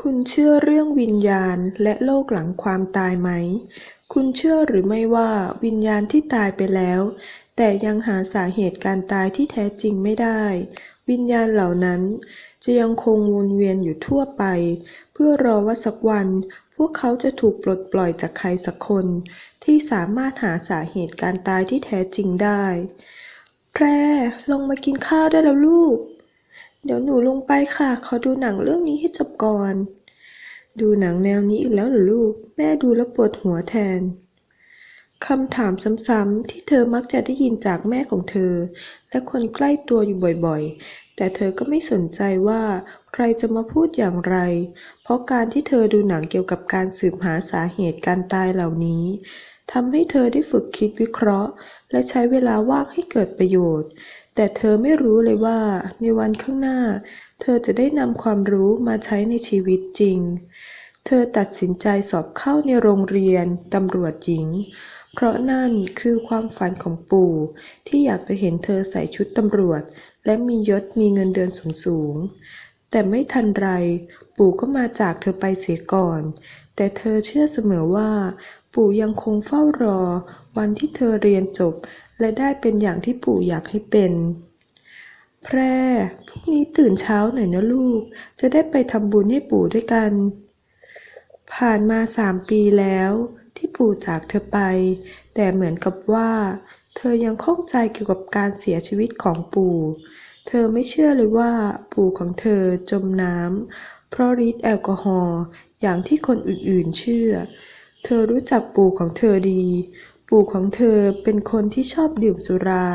คุณเชื่อเรื่องวิญญาณและโลกหลังความตายไหม คุณเชื่อหรือไม่ว่าวิญญาณที่ตายไปแล้ว แต่ยังหาสาเหตุการตายที่แท้จริงไม่ได้ วิญญาณเหล่านั้น จะยังคงวนเวียนอยู่ทั่วไป เพื่อรอว่าสักวัน พวกเขาจะถูกปลดปล่อยจากใครสักคน ที่สามารถหาสาเหตุการตายที่แท้จริงได้ แพรลงมากินข้าวได้แล้วลูก เดี๋ยวหนูลงไปค่ะ ขอดูหนังเรื่องนี้ให้จบก่อน ดูหนังแนวนี้อีกแล้วหรอลูก แม่ดูแล้วปวดหัวแทนคำถามซ้ำๆที่เธอมักจะได้ยินจากแม่ของเธอ และคนใกล้ตัวอยู่บ่อยๆ แต่เธอก็ไม่สนใจว่าใครจะมาพูดอย่างไร เพราะการที่เธอดูหนังเกี่ยวกับการสืบหาสาเหตุการตายเหล่านี้ทำให้เธอได้ฝึกคิดวิเคราะห์ และใช้เวลาว่างให้เกิดประโยชน์ แต่เธอไม่รู้เลยว่า ในวันข้างหน้า เธอจะได้นำความรู้มาใช้ในชีวิตจริง เธอตัดสินใจสอบเข้าในโรงเรียนตำรวจหญิง เพราะนั่นคือความฝันของปู่ ที่อยากจะเห็นเธอใส่ชุดตำรวจ และมียศมีเงินเดือนสูงๆ แต่ไม่ทันไร ปู่ก็มาจากเธอไปเสียก่อน แต่เธอเชื่อเสมอว่า ปู่ยังคงเฝ้ารอ วันที่เธอเรียนจบ และได้เป็นอย่างที่ปู่อยากให้เป็น แพรพรุ่งนี้ตื่นเช้าหน่อยนะลูก จะได้ไปทำบุญให้ปู่ด้วยกัน ผ่านมาสามปีแล้ว ที่ปู่จากเธอไป แต่เหมือนกับว่า เธอยังข้องใจเกี่ยวกับการเสียชีวิตของปู่ เธอไม่เชื่อเลยว่าปู่ของเธอจมน้ำเพราะฤทธิ์แอลกอฮอล์อย่างที่คนอื่นๆเชื่อ เธอรู้จักปู่ของเธอดี ปู่ของเธอเป็นคนที่ชอบดื่มสุรา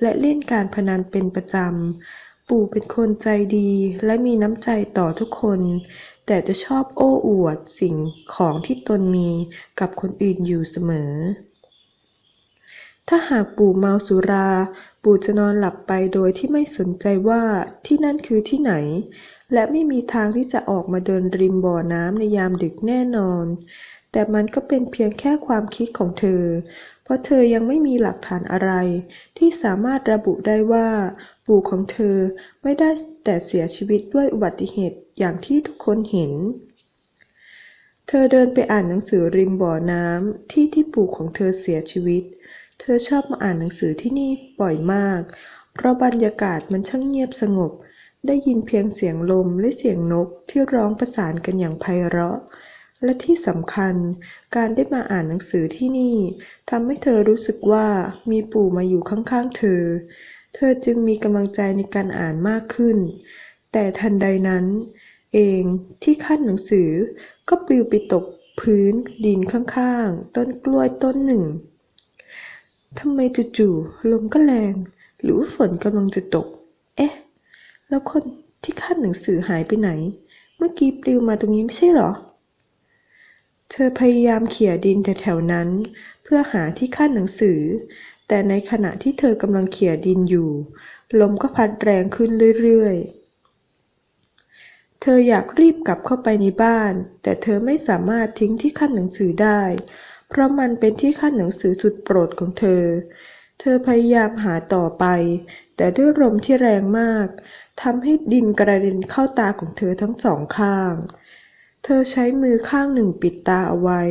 และเล่นการพนันเป็นประจำ ปู่เป็นคนใจดีและมีน้ำใจต่อทุกคน แต่จะชอบโอ้อวดสิ่งของที่ตนมีกับคนอื่นอยู่เสมอ ถ้าหากปู่เมาสุรา ปู่จะนอนหลับไปโดยที่ไม่สนใจว่าที่นั่นคือที่ไหน และไม่มีทางที่จะออกมาเดินริมบ่อน้ำในยามดึกแน่นอน แต่มันก็เป็นเพียงแค่ความคิดของเธอ เพราะเธอยังไม่มีหลักฐานอะไร ที่สามารถระบุได้ว่าปู่ของเธอไม่ได้แต่เสียชีวิตด้วยอุบัติเหตุอย่างที่ทุกคนเห็น เธอเดินไปอ่านหนังสือริมบ่อน้ำที่ที่ปู่ของเธอเสียชีวิต เธอชอบมาอ่านหนังสือที่นี่บ่อยมาก เพราะบรรยากาศมันช่างเงียบสงบ ได้ยินเพียงเสียงลมและเสียงนกที่ร้องประสานกันอย่างไพเราะ และที่สำคัญ การได้มาอ่านหนังสือที่นี่ทำให้เธอรู้สึกว่ามีปู่มาอยู่ข้างๆเธอ เธอจึงมีกำลังใจในการอ่านมากขึ้น แต่ทันใดนั้น เองที่ขั้นหนังสือก็ปลิวไปตกพื้นดินข้างๆ ต้นกล้วยต้นหนึ่งทำไมจู่ๆลมก็แรง หรือว่าฝนกำลังจะตก เอ๊ะ แล้วคนที่ขั้นหนังสือหายไปไหน เมื่อกี้ปลิวมาตรงนี้ไม่ใช่หรอ เธอพยายามเขี่ยดินแถวๆนั้น เพื่อหาที่ขั้นหนังสือ แต่ในขณะที่เธอกำลังเขี่ยดินอยู่ ลมก็พัดแรงขึ้นเรื่อยๆ เธออยากรีบกลับเข้าไปในบ้าน แต่เธอไม่สามารถทิ้งที่ขั้นหนังสือได้ เพราะมันเป็นที่ขั้นหนังสือสุดโปรดของเธอ เธอพยายามหาต่อไป แต่ด้วยลมที่แรงมากทำให้ดินกระเด็นเข้าตาของเธอทั้งสองข้างเเธอใช้มือข้างหนึ่งปิดตาเอาไว้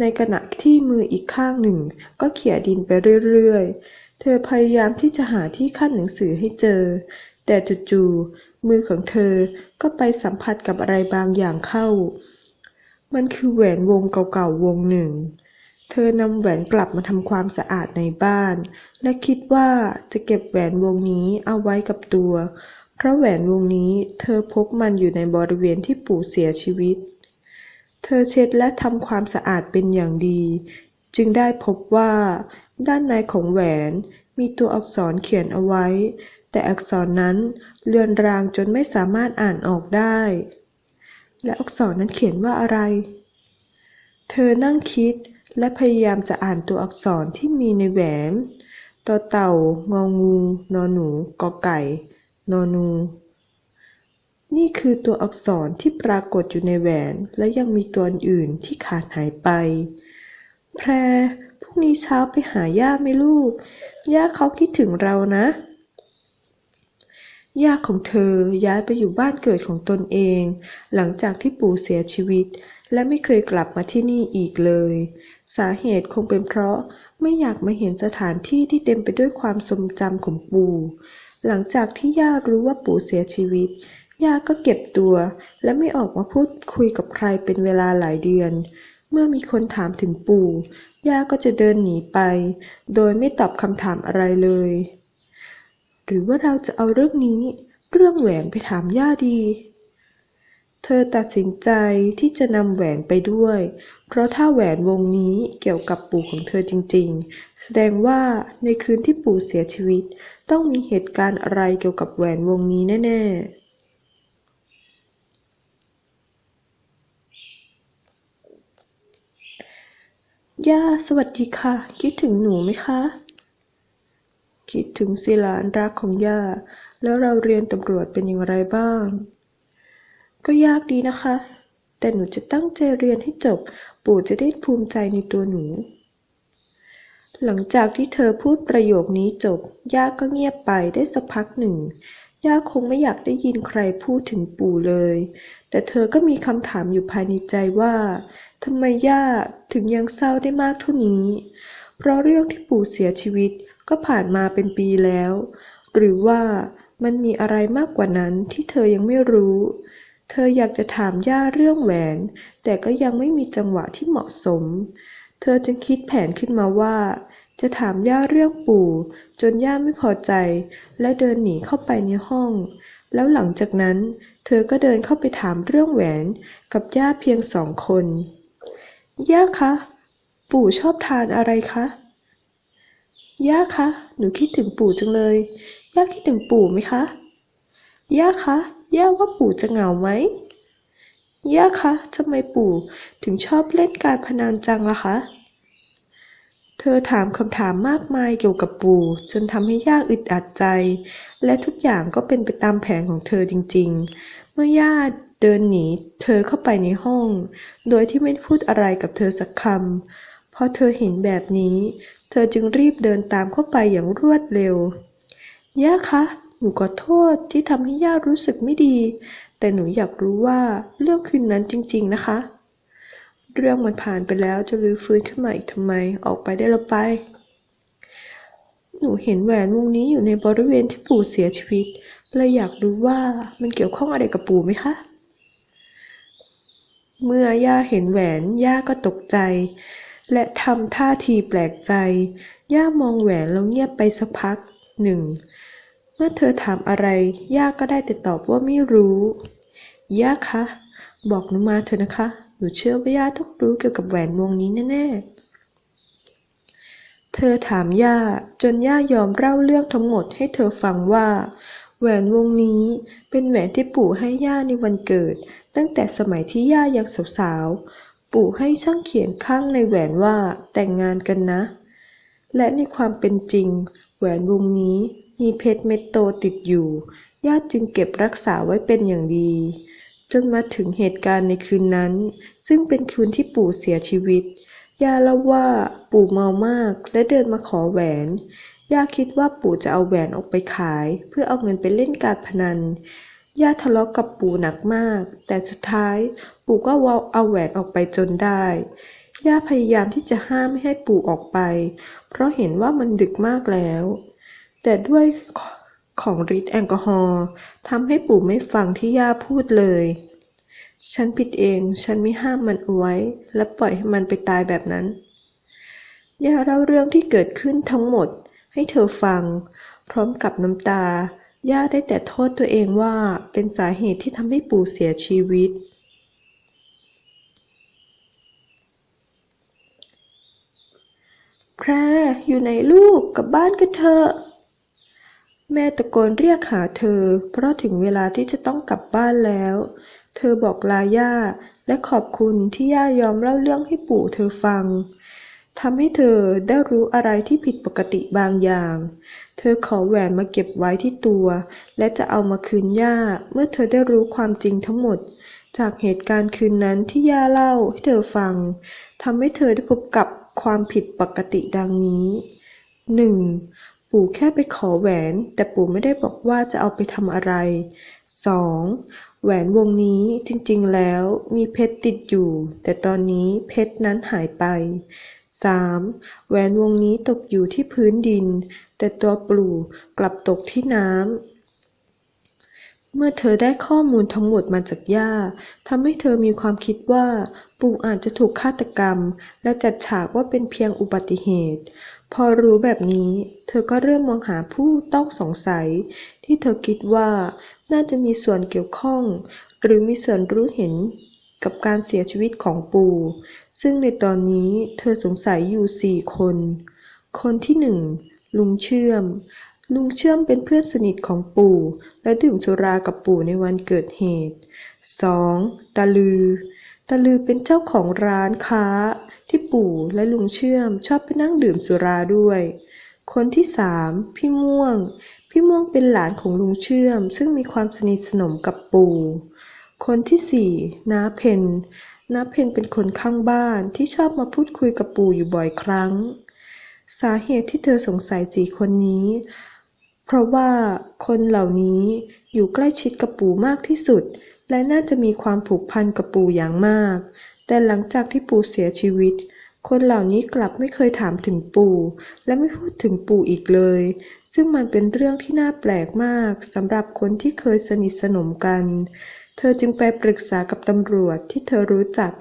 ในขณะที่มืออีกข้างหนึ่งก็เขี่ยดินไปเรื่อยๆ เธอพยายามที่จะหาที่ขั้นหนังสือให้เจอ แต่จู่ๆ มือของเธอก็ไปสัมผัสกับอะไรบางอย่างเข้า มันคือแหวนวงเก่าๆ วงหนึ่ง เธอนำแหวนกลับมาทำความสะอาดในบ้าน และคิดว่าจะเก็บแหวนวงนี้เอาไว้กับตัว พระแหวนวงนี้เธอพบมันอยู่ในบริเวณที่ปู่เสียชีวิต เธอเช็ดและทำความสะอาดเป็นอย่างดี จึงได้พบว่า ด้านในของแหวนมีตัวอักษรเขียนเอาไว้ แต่อักษรนั้นเลือนรางจนไม่สามารถอ่านออกได้ และอักษรนั้นเขียนว่าอะไร เธอนั่งคิดและพยายามจะอ่านตัวอักษรที่มีในแหวนต่อเต่างองู นอหนู กอไก่ นอนู นี่คือตัวอักษรที่ปรากฏอยู่ในแหวน และยังมีตัวอื่นที่ขาดหายไป แพรพรุ่งนี้เช้าไปหาย่าไหมลูก ย่าเขาคิดถึงเรานะ ย่าของเธอย้ายไปอยู่บ้านเกิดของตนเอง หลังจากที่ปู่เสียชีวิต และไม่เคยกลับมาที่นี่อีกเลย สาเหตุคงเป็นเพราะไม่อยากมาเห็นสถานที่ที่เต็มไปด้วยความทรงจำของปู่ หลังจากที่ย่ารู้ว่าปู่เสียชีวิต ย่าก็เก็บตัว และไม่ออกมาพูดคุยกับใครเป็นเวลาหลายเดือน เมื่อมีคนถามถึงปู่ ย่าก็จะเดินหนีไป โดยไม่ตอบคำถามอะไรเลย หรือว่าเราจะเอาเรื่องนี้ เรื่องแหวนไปถามย่าดี เธอตัดสินใจที่จะนำแหวนไปด้วย เพราะถ้าแหวนวงนี้เกี่ยวกับปู่ของเธอจริง ๆ แสดงว่าในคืนที่ปู่เสียชีวิต ต้องมีเหตุการณ์อะไรเกี่ยวกับแหวนวงนี้แน่ ๆย่าสวัสดีค่ะ คิดถึงหนูไหมคะ คิดถึงสิหลานรักของย่า แล้วเราเรียนตำรวจเป็นอย่างไรบ้าง ก็ยากดีนะคะ แต่หนูจะตั้งใจเรียนให้จบ ปู่จะได้ภูมิใจในตัวหนู หลังจากที่เธอพูดประโยคนี้จบ ย่าก็เงียบไปได้สักพักหนึ่ง ย่าคงไม่อยากได้ยินใครพูดถึงปู่เลย แต่เธอก็มีคำถามอยู่ภายในใจว่าทำไมย่าถึงยังเศร้าได้มากเท่านี้ เพราะเรื่องที่ปู่เสียชีวิตก็ผ่านมาเป็นปีแล้ว หรือว่ามันมีอะไรมากกว่านั้นที่เธอยังไม่รู้ เธออยากจะถามย่าเรื่องแหวน แต่ก็ยังไม่มีจังหวะที่เหมาะสม เธอจึงคิดแผนขึ้นมาว่า จะถามย่าเรื่องปู่ จนย่าไม่พอใจ และเดินหนีเข้าไปในห้อง แล้วหลังจากนั้น เธอก็เดินเข้าไปถามเรื่องแหวนกับย่าเพียงสองคน ย่าคะ ปู่ชอบทานอะไรคะ ย่าคะ หนูคิดถึงปู่จังเลย ย่าคิดถึงปู่ไหมคะ ย่าคะ ย่าว่าปู่จะเหงาไหม ย่าคะทำไมปู่ถึงชอบเล่นการพนันจังล่ะคะ เธอถามคำถามมากมายเกี่ยวกับปู่ จนทำให้ย่าอึดอัดใจ และทุกอย่างก็เป็นไปตามแผนของเธอจริง ๆ เมื่อย่าเดินหนี เธอเข้าไปในห้อง โดยที่ไม่พูดอะไรกับเธอสักคำพอเธอเห็นแบบนี้ เธอจึงรีบเดินตามเข้าไปอย่างรวดเร็ว ย่าคะ หนูขอโทษที่ทำให้ย่ารู้สึกไม่ดี แต่หนูอยากรู้ว่าเรื่องคืนนั้นจริง ๆ นะคะ เรื่องมันผ่านไปแล้วจะรื้อฟื้นขึ้นมาอีกทำไม ออกไปได้แล้วไป หนูเห็นแหวนวงนี้อยู่ในบริเวณที่ปู่เสียชีวิตเลยอยากรู้ว่ามันเกี่ยวข้องอะไรกับปู่ไหมคะ เมื่อย่าเห็นแหวน ย่าก็ตกใจ และทำท่าทีแปลกใจ ย่ามองแหวนแล้วเงียบไปสักพักหนึ่ง เมื่อเธอถามอะไรย่าก็ได้แต่ตอบว่าไม่รู้ ย่าคะ บอกหนูมาเถอะนะคะ หนูเชื่อว่าย่าต้องรู้เกี่ยวกับแหวนวงนี้แน่ๆ เธอถามย่าจนย่ายอมเล่าเรื่องทั้งหมดให้เธอฟังว่า แหวนวงนี้เป็นแหวนที่ปู่ให้ย่าในวันเกิด ตั้งแต่สมัยที่ย่ายังสาวๆ ปู่ให้ช่างเขียนข้างในแหวนว่าแต่งงานกันนะ และในความเป็นจริง แหวนวงนี้ มีเพชรเม็ดโตติดอยู่ ญาติจึงเก็บรักษาไว้เป็นอย่างดี จนมาถึงเหตุการณ์ในคืนนั้น ซึ่งเป็นคืนที่ปู่เสียชีวิต ย่าเล่าว่าปู่เมามากและเดินมาขอแหวน ย่าคิดว่าปู่จะเอาแหวนออกไปขาย เพื่อเอาเงินไปเล่นการพนัน ย่าทะเลาะกับปู่หนักมาก แต่สุดท้ายปู่ก็เอาแหวนออกไปจนได้ย่าพยายามที่จะห้ามไม่ให้ปู่ออกไป เพราะเห็นว่ามันดึกมากแล้ว แต่ด้วยของฤทธิ์แอลกอฮอล์ทำให้ปู่ไม่ฟังที่ย่าพูดเลย ฉันผิดเอง ฉันไม่ห้ามมันเอาไว้ และปล่อยให้มันไปตายแบบนั้น ย่าเล่าเรื่องที่เกิดขึ้นทั้งหมดให้เธอฟัง พร้อมกับน้ำตา ย่าได้แต่โทษตัวเองว่าเป็นสาเหตุที่ทำให้ปู่เสียชีวิต แพรอยู่ไหนลูกกลับบ้านกันเถอะ แม่ตะโกนเรียกหาเธอ เพราะถึงเวลาที่จะต้องกลับบ้านแล้ว เธอบอกลาย่าและขอบคุณที่ย่ายอมเล่าเรื่องให้ปู่เธอฟังทำให้เธอได้รู้อะไรที่ผิดปกติบางอย่าง เธอขอแหวนมาเก็บไว้ที่ตัว และจะเอามาคืนย่าเมื่อเธอได้รู้ความจริงทั้งหมด จากเหตุการณ์คืนนั้นที่ย่าเล่าให้เธอฟังทำให้เธอได้พบกับความผิดปกติดังนี้ 1. ปู่แค่ไปขอแหวน แต่ปู่ไม่ได้บอกว่าจะเอาไปทำอะไร 2. แหวนวงนี้จริงๆแล้วมีเพชรติดอยู่ แต่ตอนนี้เพชรนั้นหายไป 3. แหวนวงนี้ตกอยู่ที่พื้นดิน แต่ตัวปู่กลับตกที่น้ำเมื่อเธอได้ข้อมูลทั้งหมดมาจากย่าทำให้เธอมีความคิดว่า ปู่อาจจะถูกฆาตกรรม และจัดฉากว่าเป็นเพียงอุบัติเหตุ พอรู้แบบนี้ เธอก็เริ่มมองหาผู้ต้องสงสัย ที่เธอคิดว่าน่าจะมีส่วนเกี่ยวข้อง หรือมีส่วนรู้เห็นกับการเสียชีวิตของปู่ ซึ่งในตอนนี้เธอสงสัยอยู่สี่คน คนที่หนึ่งลุงเชื่อม ลุงเชื่อมเป็นเพื่อนสนิทของปู่ และดื่มสุรากับปู่ในวันเกิดเหตุ 2. ตาลือ ตาลือเป็นเจ้าของร้านค้า ที่ปู่และลุงเชื่อมชอบไปนั่งดื่มสุราด้วย คนที่สามพี่ม่วง พี่ม่วงเป็นหลานของลุงเชื่อม ซึ่งมีความสนิทสนมกับปู่ คนที่สี่น้าเพนน้าเพนเป็นคนข้างบ้านที่ชอบมาพูดคุยกับปู่อยู่บ่อยครั้ง สาเหตุที่เธอสงสัยสี่คนนี้ เพราะว่าคนเหล่านี้อยู่ใกล้ชิดกับปู่มากที่สุด และน่าจะมีความผูกพันกับปู่อย่างมาก แต่หลังจากที่ปู่เสียชีวิต คนเหล่านี้กลับไม่เคยถามถึงปู่ และไม่พูดถึงปู่อีกเลย ซึ่งมันเป็นเรื่องที่น่าแปลกมากสำหรับคนที่เคยสนิทสนมกัน เธอจึงไปปรึกษากับตำรวจที่เธอรู้จัก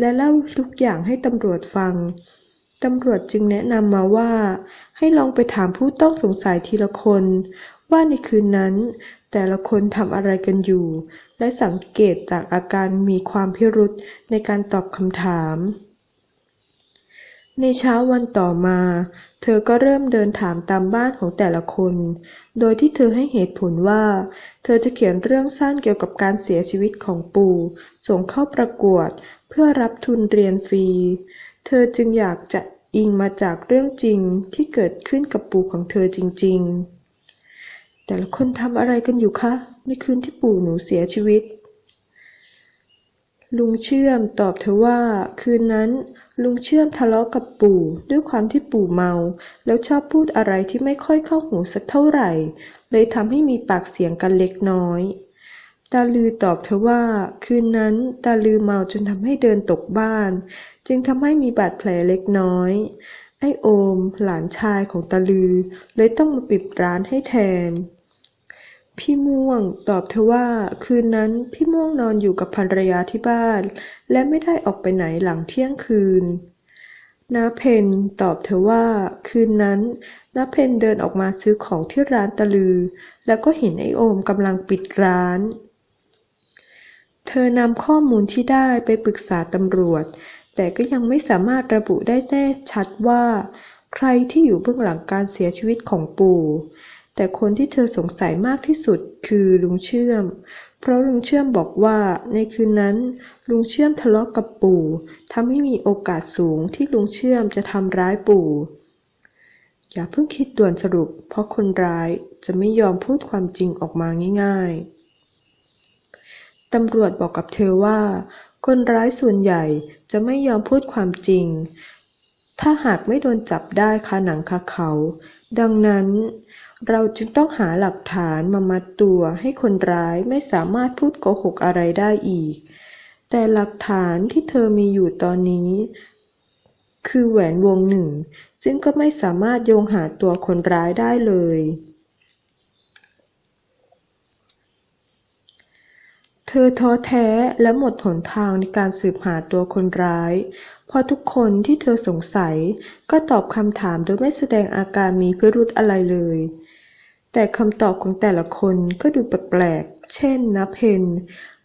และเล่าทุกอย่างให้ตำรวจฟังตำรวจจึงแนะนำมาว่า ให้ลองไปถามผู้ต้องสงสัยทีละคน ว่าในคืนนั้น แต่ละคนทำอะไรกันอยู่ และสังเกตจากอาการมีความพิรุธในการตอบคำถาม ในเช้าวันต่อมา เธอก็เริ่มเดินถามตามบ้านของแต่ละคน โดยที่เธอให้เหตุผลว่า เธอจะเขียนเรื่องสั้นเกี่ยวกับการเสียชีวิตของปู่ ส่งเข้าประกวด เพื่อรับทุนเรียนฟรี เธอจึงอยากจะอิงมาจากเรื่องจริงที่เกิดขึ้นกับปู่ของเธอจริง ๆ แต่ละคนทำอะไรกันอยู่คะในคืนที่ปู่หนูเสียชีวิต ลุงเชื่อมตอบเธอว่า คืนนั้น ลุงเชื่อมทะเลาะกับปู่ ด้วยความที่ปู่เมา แล้วชอบพูดอะไรที่ไม่ค่อยเข้าหูสักเท่าไหร่ เลยทำให้มีปากเสียงกันเล็กน้อยตาลือตอบเธอว่า คืนนั้นตาลือเมาจนทำให้เดินตกบ้าน จึงทำให้มีบาดแผลเล็กน้อย ไอโอม หลานชายของตาลือ เลยต้องมาปิดร้านให้แทน พี่ม่วงตอบเธอว่า คืนนั้นพี่ม่วงนอนอยู่กับภรรยาที่บ้าน และไม่ได้ออกไปไหนหลังเที่ยงคืนน้าเพนตอบเธอว่า คืนนั้นน้าเพนเดินออกมาซื้อของที่ร้านตะลือ แล้วก็เห็นไอโอมกำลังปิดร้าน เธอนำข้อมูลที่ได้ไปปรึกษาตำรวจ แต่ก็ยังไม่สามารถระบุได้แน่ชัดว่า ใครที่อยู่เบื้องหลังการเสียชีวิตของปู่ แต่คนที่เธอสงสัยมากที่สุดคือลุงเชื่อม เพราะลุงเชื่อมบอกว่าในคืนนั้น ลุงเชื่อมทะเลาะกับปู่ทำให้มีโอกาสสูงที่ลุงเชื่อมจะทำร้ายปู่ อย่าเพิ่งคิดด่วนสรุป เพราะคนร้ายจะไม่ยอมพูดความจริงออกมาง่ายๆตำรวจบอกกับเธอว่า คนร้ายส่วนใหญ่จะไม่ยอมพูดความจริง ถ้าหากไม่โดนจับได้คาหนังคาเขา ดังนั้น เราจึงต้องหาหลักฐานมามัดตัวให้คนร้ายไม่สามารถพูดโกหกอะไรได้อีก แต่หลักฐานที่เธอมีอยู่ตอนนี้ คือแหวนวงหนึ่ง ซึ่งก็ไม่สามารถโยงหาตัวคนร้ายได้เลย เธอท้อแท้และหมดหนทางในการสืบหาตัวคนร้ายเพราะทุกคนที่เธอสงสัยก็ตอบคำถามโดยไม่แสดงอาการมีพิรุธอะไรเลย แต่คำตอบของแต่ละคนก็ดูแปลกๆ เช่นนับเพน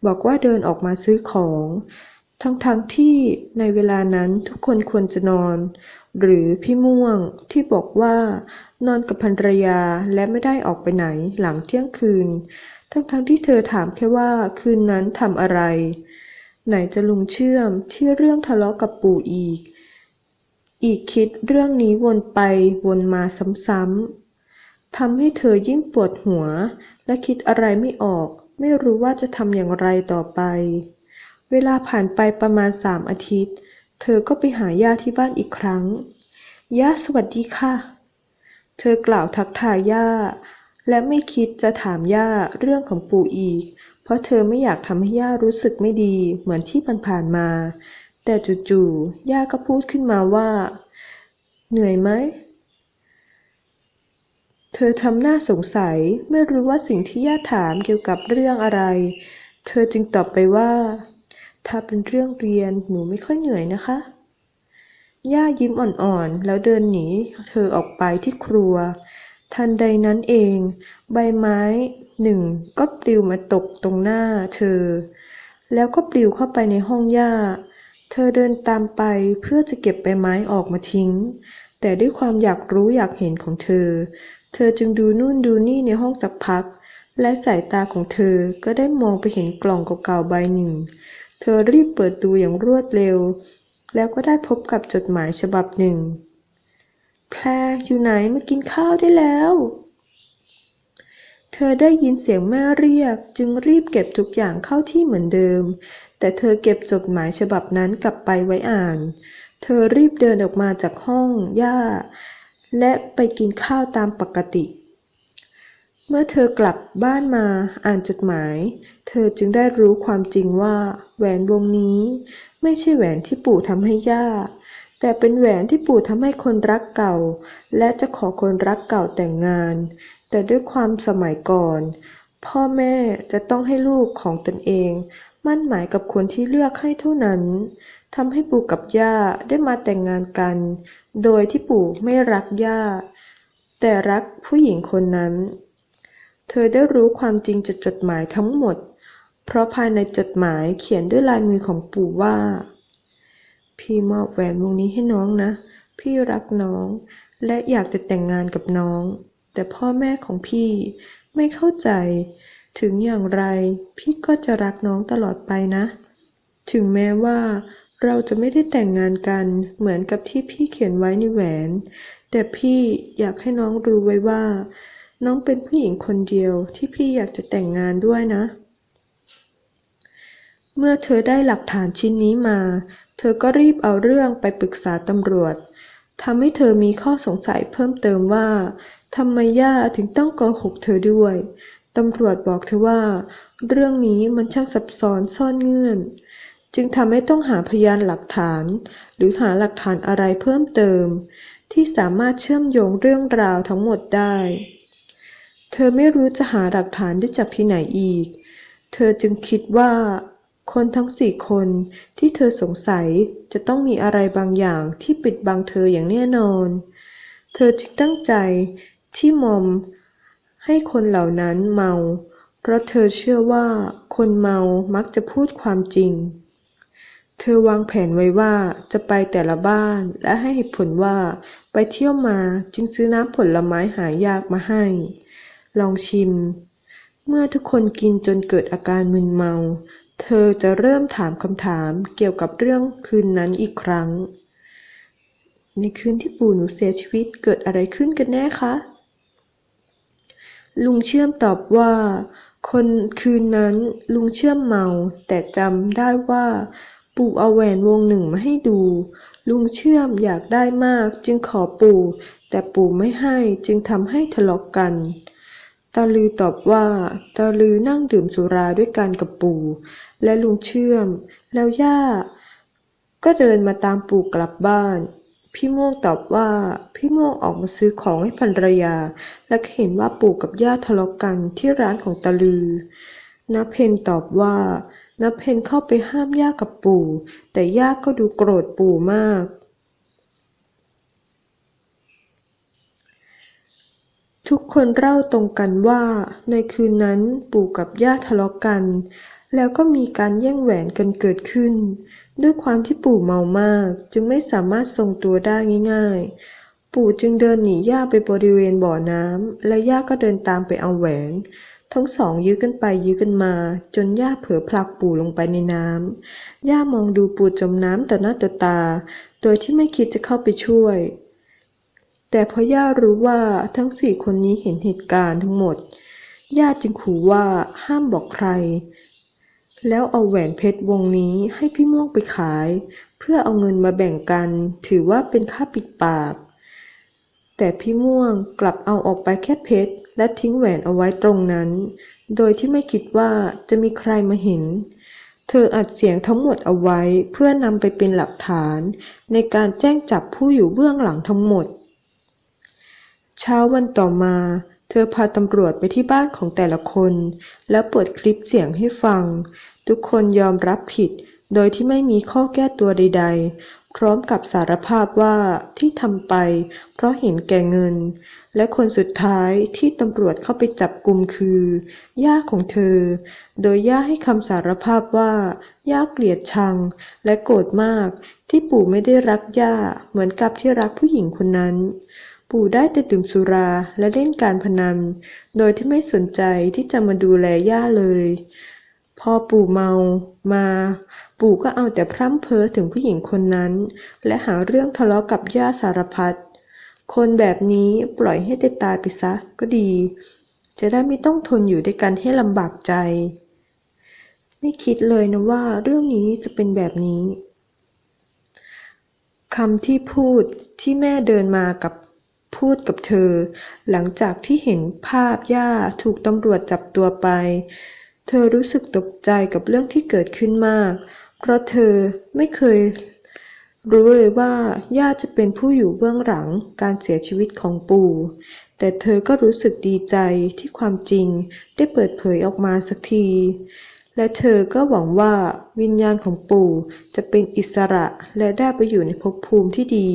บอกว่าเดินออกมาซื้อของ ทั้งๆทที่ในเวลานั้นทุกคนควรจะนอน หรือพี่ม่วงที่บอกว่านอนกับภรรยาและไม่ได้ออกไปไหนหลังเที่ยงคืน ทั้งๆทที่เธอถามแค่ว่าคืนนั้นทำอะไร ไหนจะลุงเชื่อมที่เรื่องทะเลาะกับปู่อีก อีกคิดเรื่องนี้วนไปวนมาซ้ำๆ ทำให้เธอยิ่งปวดหัวและคิดอะไรไม่ออก ไม่รู้ว่าจะทำอย่างไรต่อไป เวลาผ่านไปประมาณสามอาทิตย์ เธอก็ไปหาย่าที่บ้านอีกครั้ง ย่าสวัสดีค่ะ เธอกล่าวทักทายย่า และไม่คิดจะถามย่าเรื่องของปู่อีก เพราะเธอไม่อยากทำให้ย่ารู้สึกไม่ดีเหมือนที่ผ่านมา แต่จู่ๆย่าก็พูดขึ้นมาว่า เหนื่อยไหม เธอทำหน้าสงสัยไม่รู้ว่าสิ่งที่ย่าถามเกี่ยวกับเรื่องอะไร เธอจึงตอบไปว่า ถ้าเป็นเรื่องเรียนหนูไม่ค่อยเหนื่อยนะคะ ย่ายิ้มอ่อนๆ แล้วเดินหนีเธอออกไปที่ครัว ทันใดนั้นเอง ใบไม้หนึ่งก็ปลิวมาตกตรงหน้าเธอ แล้วก็ปลิวเข้าไปในห้องย่า เธอเดินตามไปเพื่อจะเก็บใบไม้ออกมาทิ้ง แต่ด้วยความอยากรู้อยากเห็นของเธอ เธอจึงดูนู่นดูนี่ในห้องสักพัก และสายตาของเธอก็ได้มองไปเห็นกล่องเก่าๆใบหนึ่ง เธอรีบเปิดดูอย่างรวดเร็ว แล้วก็ได้พบกับจดหมายฉบับหนึ่ง แพรอยู่ไหนมากินข้าวได้แล้ว เธอได้ยินเสียงแม่เรียกจึงรีบเก็บทุกอย่างเข้าที่เหมือนเดิม แต่เธอเก็บจดหมายฉบับนั้นกลับไปไว้อ่าน เธอรีบเดินออกมาจากห้องย่า และไปกินข้าวตามปกติ เมื่อเธอกลับบ้านมาอ่านจดหมาย เธอจึงได้รู้ความจริงว่า แหวนวงนี้ไม่ใช่แหวนที่ปู่ทำให้ย่า แต่เป็นแหวนที่ปู่ทำให้คนรักเก่า และจะขอคนรักเก่าแต่งงาน แต่ด้วยความสมัยก่อน พ่อแม่จะต้องให้ลูกของตนเอง มั่นหมายกับคนที่เลือกให้เท่านั้น ทำให้ปู่กับย่าได้มาแต่งงานกัน โดยที่ปู่ไม่รักย่า แต่รักผู้หญิงคนนั้น เธอได้รู้ความจริงจากจดหมายทั้งหมด เพราะภายในจดหมายเขียนด้วยลายมือของปู่ว่า พี่มอบแหวนวงนี้ให้น้องนะ พี่รักน้อง และอยากจะแต่งงานกับน้อง แต่พ่อแม่ของพี่ไม่เข้าใจ ถึงอย่างไรพี่ก็จะรักน้องตลอดไปนะ ถึงแม้ว่า เราจะไม่ได้แต่งงานกันเหมือนกับที่พี่เขียนไว้ในแหวน แต่พี่อยากให้น้องรู้ไว้ว่า น้องเป็นผู้หญิงคนเดียวที่พี่อยากจะแต่งงานด้วยนะ เมื่อเธอได้หลักฐานชิ้นนี้มา เธอก็รีบเอาเรื่องไปปรึกษาตำรวจทำให้เธอมีข้อสงสัยเพิ่มเติมว่าทำไมย่าถึงต้องโกหกเธอด้วย ตำรวจบอกเธอว่า เรื่องนี้มันช่างซับซ้อนซ่อนเงื่อน จึงทำให้ต้องหาพยานหลักฐาน หรือหาหลักฐานอะไรเพิ่มเติม ที่สามารถเชื่อมโยงเรื่องราวทั้งหมดได้ เธอไม่รู้จะหาหลักฐานได้จากที่ไหนอีก เธอจึงคิดว่า คนทั้งสี่คนที่เธอสงสัยจะต้องมีอะไรบางอย่างที่ปิดบังเธออย่างแน่นอน เธอจึงตั้งใจที่มอม ให้คนเหล่านั้นเมา เพราะเธอเชื่อว่าคนเมามักจะพูดความจริง เธอวางแผนไว้ว่าจะไปแต่ละบ้านและให้เหตุผลว่าไปเที่ยวมาจึงซื้อน้ำผลไม้หายากมาให้ ลองชิม เมื่อทุกคนกินจนเกิดอาการมึนเมา เธอจะเริ่มถามคำถามเกี่ยวกับเรื่องคืนนั้นอีกครั้ง ในคืนที่ปู่หนูเสียชีวิตเกิดอะไรขึ้นกันแน่คะ ลุงเชื่อมตอบว่า คนคืนนั้นลุงเชื่อมเมา แต่จำได้ว่า ปู่เอาแหวนวงหนึ่งมาให้ดู ลุงเชื่อมอยากได้มากจึงขอปู่ แต่ปู่ไม่ให้จึงทำให้ทะเลาะกกัน ตาลือตอบว่า ตาลือนั่งดื่มสุราด้วยกันกับปู่ และลุงเชื่อม แล้วย่า ก็เดินมาตามปู่กลับบ้านพี่ม่วงตอบว่าพี่ม่วงออกมาซื้อของให้ภรรยา และเห็นว่าปู่กับย่าทะเลาะกันที่ร้านของตาลือนาเพนตอบว่า นาเพนเข้าไปห้ามย่ากับปู่ แต่ย่าก็ดูโกรธปู่มาก ทุกคนเล่าตรงกันว่าในคืนนั้นปู่กับย่าทะเลาะกัน แล้วก็มีการแย่งแหวนกันเกิดขึ้น ด้วยความที่ปู่เมามากจึงไม่สามารถทรงตัวได้ง่าย ๆ ปู่จึงเดินหนีย่าไปบริเวณบ่อน้ำและย่าก็เดินตามไปเอาแหวน ทั้งสองยื้อกันไปยื้อกันมา จนย่าเผลอผลักปู่ลงไปในน้ำย่ามองดูปู่จมน้ำต่อหน้าต่อตา โดยที่ไม่คิดจะเข้าไปช่วย แต่พอย่ารู้ว่าทั้งสี่คนนี้เห็นเหตุการณ์ทั้งหมด ย่าจึงขู่ว่าห้ามบอกใคร แล้วเอาแหวนเพชรวงนี้ให้พี่ม่วงไปขาย เพื่อเอาเงินมาแบ่งกัน ถือว่าเป็นค่าปิดปาก แต่พี่ม่วงกลับเอาออกไปแค่เพชร และทิ้งแหวนเอาไว้ตรงนั้น โดยที่ไม่คิดว่าจะมีใครมาเห็น เธออัดเสียงทั้งหมดเอาไว้เพื่อนำไปเป็นหลักฐาน ในการแจ้งจับผู้อยู่เบื้องหลังทั้งหมด เช้าวันต่อมา เธอพาตำรวจไปที่บ้านของแต่ละคน แล้วเปิดคลิปเสียงให้ฟัง ทุกคนยอมรับผิดโดยที่ไม่มีข้อแก้ตัวใดๆ พร้อมกับสารภาพว่าที่ทำไป เพราะเห็นแก่เงิน และคนสุดท้ายที่ตำรวจเข้าไปจับกลุ่มคือ ย่าของเธอ โดยย่าให้คำสารภาพว่า ย่าเกลียดชัง และโกรธมาก ที่ปู่ไม่ได้รักย่าเหมือนกับที่รักผู้หญิงคนนั้น ปู่ได้แต่ดื่มสุราและเล่นการพนัน โดยที่ไม่สนใจที่จะมาดูแลย่าเลย พอปู่เมามา ปู่ก็เอาแต่พร่ำเพ้อถึงผู้หญิงคนนั้น และหาเรื่องทะเลาะกับย่าสารพัด คนแบบนี้ปล่อยให้ได้ตายไปซะก็ดี จะได้ไม่ต้องทนอยู่ด้วยกันให้ลำบากใจ ไม่คิดเลยนะว่าเรื่องนี้จะเป็นแบบนี้คำที่พูดที่แม่เดินมากับพูดกับเธอ หลังจากที่เห็นภาพย่าถูกตำรวจจับตัวไป เธอรู้สึกตกใจกับเรื่องที่เกิดขึ้นมาก เพราะเธอไม่เคยรู้เลยว่าย่าจะเป็นผู้อยู่เบื้องหลังการเสียชีวิตของปู่ แต่เธอก็รู้สึกดีใจที่ความจริงได้เปิดเผยออกมาสักที และเธอก็หวังว่าวิญญาณของปู่จะเป็นอิสระและได้ไปอยู่ในภพภูมิที่ดี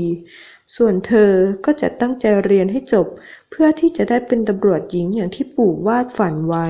ส่วนเธอก็จะตั้งใจเรียนให้จบ เพื่อที่จะได้เป็นตำรวจหญิงอย่างที่ปู่วาดฝันไว้